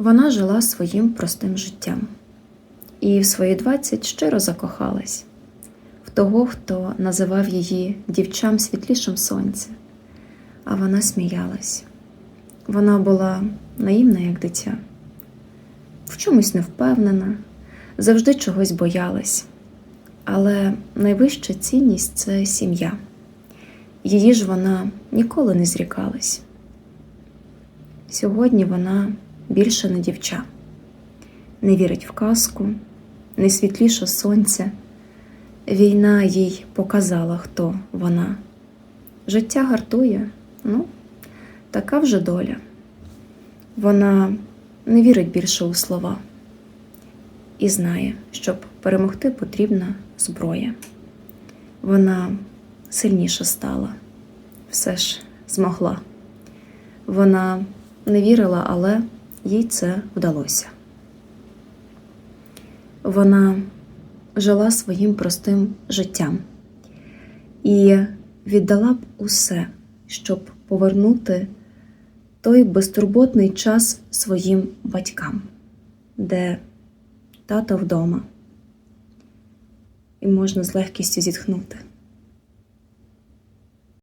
Вона жила своїм простим життям і в свої 20 щиро закохалась в того, хто називав її дівчам світлішим сонця, а вона сміялась. Вона була наївна, як дитя, в чомусь невпевнена, завжди чогось боялась. Але найвища цінність це сім'я. Її ж вона ніколи не зрікалась. Сьогодні вона більше не дівча, не вірить в казку, не світліше сонця. Війна їй показала, хто вона. Життя гартує, ну, така вже доля. Вона не вірить більше у слова і знає, щоб перемогти потрібна зброя. Вона сильніша стала, все ж змогла. Вона не вірила, але їй це вдалося. Вона жила своїм простим життям і віддала б усе, щоб повернути той безтурботний час своїм батькам, де тато вдома, і можна з легкістю зітхнути.